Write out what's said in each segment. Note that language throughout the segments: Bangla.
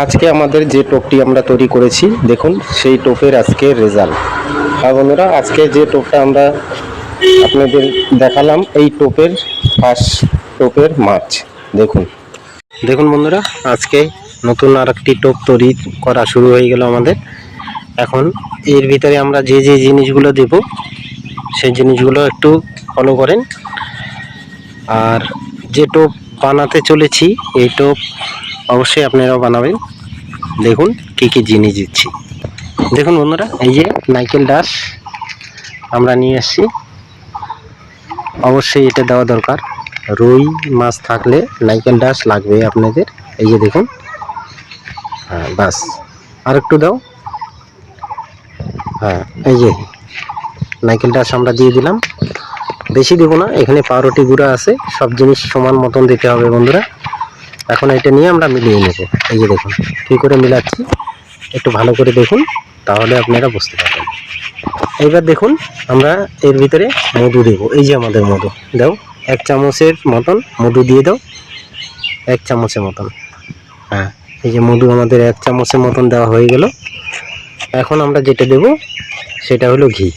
আজকে আমাদের যে টোপটি আমরা তৈরি করেছি, দেখুন, সেই টোপের আজকে রেজাল্ট হ্যাঁ বন্ধুরা, আজকে যে টোপটা আমরা আপনাদের দেখালাম, এই টোপের ফার্স্ট টোপের মাছ। দেখুন। দেখুন বন্ধুরা, আজকে নতুন আর একটি টোপ তৈরি করা শুরু হয়ে গেল আমাদের। এখন এর ভিতরে আমরা যে যে জিনিসগুলো দেব, সেই জিনিসগুলো একটু ফলো করেন। আর যে টোপ বানাতে চলেছি, এই টোপ অবশ্যই আপনারাও বানাবেন। দেখুন কী কী জিনিস দিচ্ছি। দেখুন বন্ধুরা, এই যে নাইকেল ডাস আমরা নিয়ে এসেছি অবশ্যই এটা দেওয়া দরকার। রুই মাছ থাকলে নাইকেল ডাস লাগবে আপনাদের। এই যে দেখুন। হ্যাঁ বাস আর একটু দাও। হ্যাঁ এই যে নাইকেল ডাস আমরা দিয়ে দিলাম। বেশি দেবো না, এখানে পাউরুটি গুঁড়া আছে। সব জিনিস সমান মতন দিতে হবে বন্ধুরা। এখন এটা নিয়ে আমরা মিলিয়ে নেব। এই যে দেখুন, কী করে মিলাচ্ছি? একটু ভালো করে দেখুন, তাহলে আপনারা বুঝতে পারবেন। এইবার দেখুন, আমরা এর ভিতরে মধু দেব। এই যে আমাদের মধু। দাও, এক চামচের মতন মধু দিয়ে দাও। এক চামচের মতন। হ্যাঁ এই যে মধু আমাদের এক চামচের মতন দেওয়া হয়ে গেল। এখন আমরা যেটা দেব, সেটা হলো ঘি।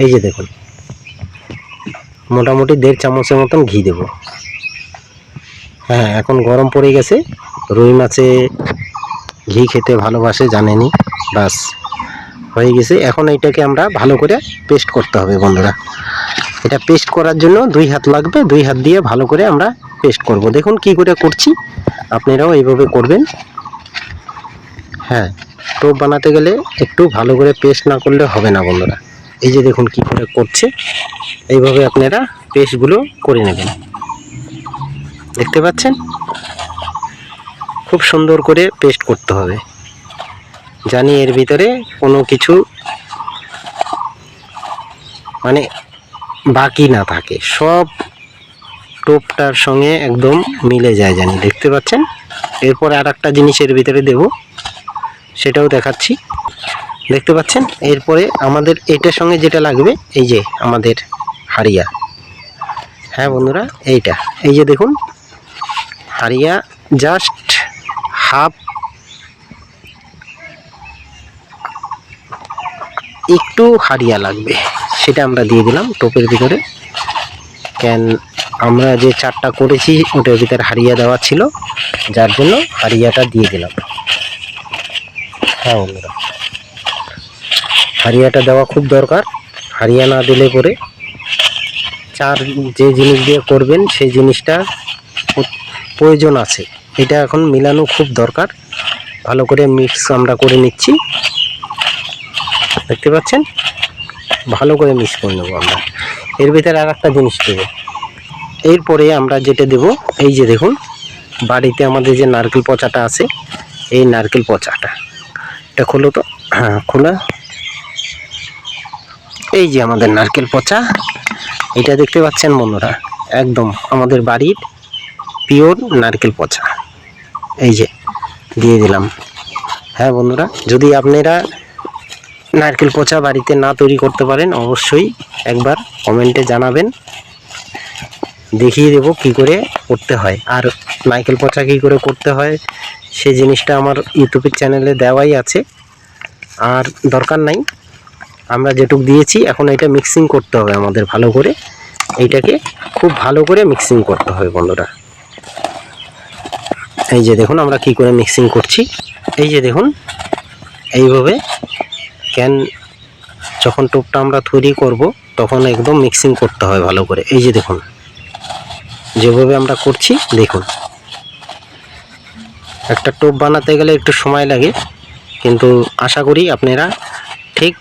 এই যে দেখুন, মোটামুটি দেড় চামচের মতন ঘি দেব। হ্যাঁ এখন গরম পড়ে গেছে। রুই মাছে ঘি খেতে ভালোবাসে, জানেনি। বাস, হয়ে গেছে। এখন এইটাকে আমরা ভালো করে পেস্ট করতে হবে বন্ধুরা। এটা পেস্ট করার জন্য দুই হাত লাগবে। দুই হাত দিয়ে ভালো করে আমরা পেস্ট করব। দেখুন কি করে করছি। আপনারাও এইভাবে করবেন। হ্যাঁ টোপ বানাতে গেলে একটু ভালো করে পেস্ট না করলে হবে না বন্ধুরা। এই যে দেখুন কি করে করছে। এইভাবে আপনারা পেস্টগুলো করে নেবেন। দেখতে পাচ্ছেন? খুব সুন্দর করে পেস্ট করতে হবে। জানি এর ভিতরে কোনো কিছু মানে বাকি না থাকে। সব টোপটার সঙ্গে একদম মিলে যায় জানি, দেখতে পাচ্ছেন? এরপর আর একটা জিনিসের ভিতরে দেব, সেটাও দেখাচ্ছি। দেখতে পাচ্ছেন? এরপরে আমাদের এটার সঙ্গে যেটা লাগবে, এই যে আমাদের হারিয়া হ্যাঁ বন্ধুরা, এইটা। এই যে দেখুন হারিয়া জাস্ট হাফ একটু হারিয়া লাগবে, সেটা আমরা দিয়ে দিলাম টোপের ভিতরে। কেন আমরা যে চারটা করেছি, ওটার ভিতরে হারিয়া দেওয়া ছিল, যার জন্য হারিয়াটা দিয়ে দিলাম। হ্যাঁ বন্ধুরা, হারিয়াটা দেওয়া খুব দরকার, হারিয়া না দিলে পরে চার যে জিনিস দিয়ে করবেন, সেই জিনিসটা প্রয়োজন আছে। এটা এখন মিলানো খুব দরকার। ভালো করে মিক্স আমরা করে নিচ্ছি। দেখতে পাচ্ছেন? ভালো করে মিক্স করে নেব আমরা। এর ভিতরে আর একটা জিনিস দেবো। এরপরে আমরা যেটা দেব, এই যে দেখুন, বাড়িতে আমাদের যে নারকেল পচাটা আছে, এই নারকেল পচাটা। এটা খোলো তো। হ্যাঁ খোলা। এই যে আমাদের নারকেল পচা। এটা দেখতে পাচ্ছেন বন্ধুরা, একদম আমাদের বাড়ির পিওর নারকেল পচা। এই যে, দিয়ে দিলাম। হ্যাঁ বন্ধুরা, যদি আপনারা নারকেল পচা বাড়িতে না তৈরি করতে পারেন, অবশ্যই একবার কমেন্টে জানাবেন। দেখিয়ে দেবো কি করে করতে হয়। আর নারকেল পচা কী করে করতে হয় সেই জিনিসটা আমার ইউটিউবের চ্যানেলে দেওয়াই আছে। আর দরকার নাই, আমরা যেটুক দিয়েছি, এখন এটা মিক্সিং করতে হবে আমাদের ভালো করে। এইটাকে খুব ভালো করে মিক্সিং করতে হবে বন্ধুরা। এই যে দেখুন, আমরা কি করে মিক্সিং করছি? এই যে দেখুন, এইভাবে ক্যান যখন টোপটা আমরা তৈরি করব, তখন একদম মিক্সিং করতে হয় ভালো করে। এই যে দেখুন, যেভাবে আমরা করছি, দেখুন। একটা টোপ বানাতে গেলে একটু সময় লাগে, কিন্তু আশা করি আপনারা ঠিক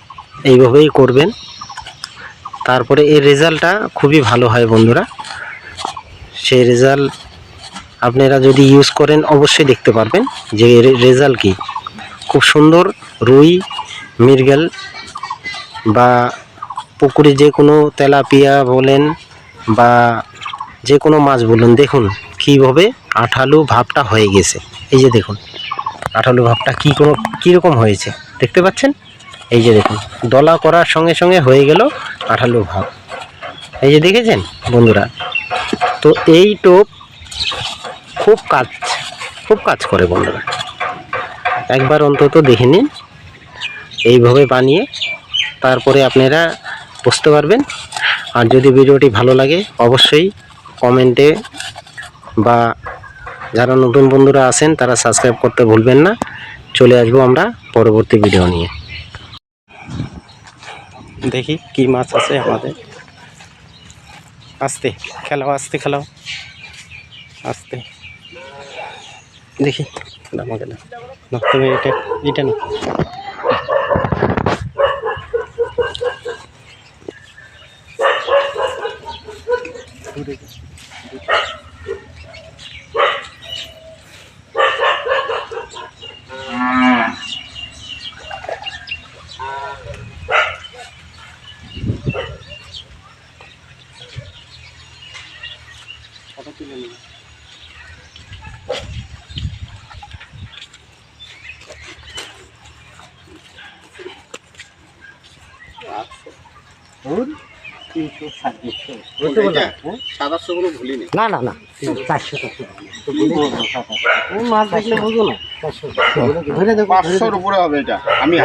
এইভাবেই করবেন। তারপরে এর রেজাল্টটা খুবই ভালো হয় বন্ধুরা। সেই রেজাল্ট আপনারা যদি ইউজ করেন, অবশ্যই দেখতে পারবেন যে রেজাল্ট কী। খুব সুন্দর রুই, মৃগেল বা পুকুরে যে কোনো তেলাপিয়া বলেন বা যে কোনো মাছ বলুন, দেখুন কীভাবে আঠালু ভাবটা হয়ে গেছে। এই যে দেখুন, আঠালু ভাবটা কী কোনো, কীরকম হয়েছে, দেখতে পাচ্ছেন? এই যে দেখুন, দলা করার সঙ্গে সঙ্গে হয়ে গেল আঠালু ভাব। এই যে দেখেছেন বন্ধুরা? তো এই টোপ খুব কাজ খুব কাজ করে বন্ধুরা। একবার অন্তত দেখে নিন, এইভাবে বানিয়ে তারপরে আপনারা বুঝতে পারবেন। আর যদি ভিডিওটি ভালো লাগে, অবশ্যই কমেন্টে বা যারা নতুন বন্ধুরা আছেন, তারা সাবস্ক্রাইব করতে ভুলবেন না। চলে আসব আমরা পরবর্তী ভিডিও নিয়ে। দেখি কি মাছ আছে আমাদের। আস্তে, খেলাও আস্তে খেলাও। আস্তে। দেখি। আমাকে না। না, তুমি এটা এটা না না না না চারশো মাছ দেখলে বুঝো না। পাঁচশোর উপরে হবে এটা। আমি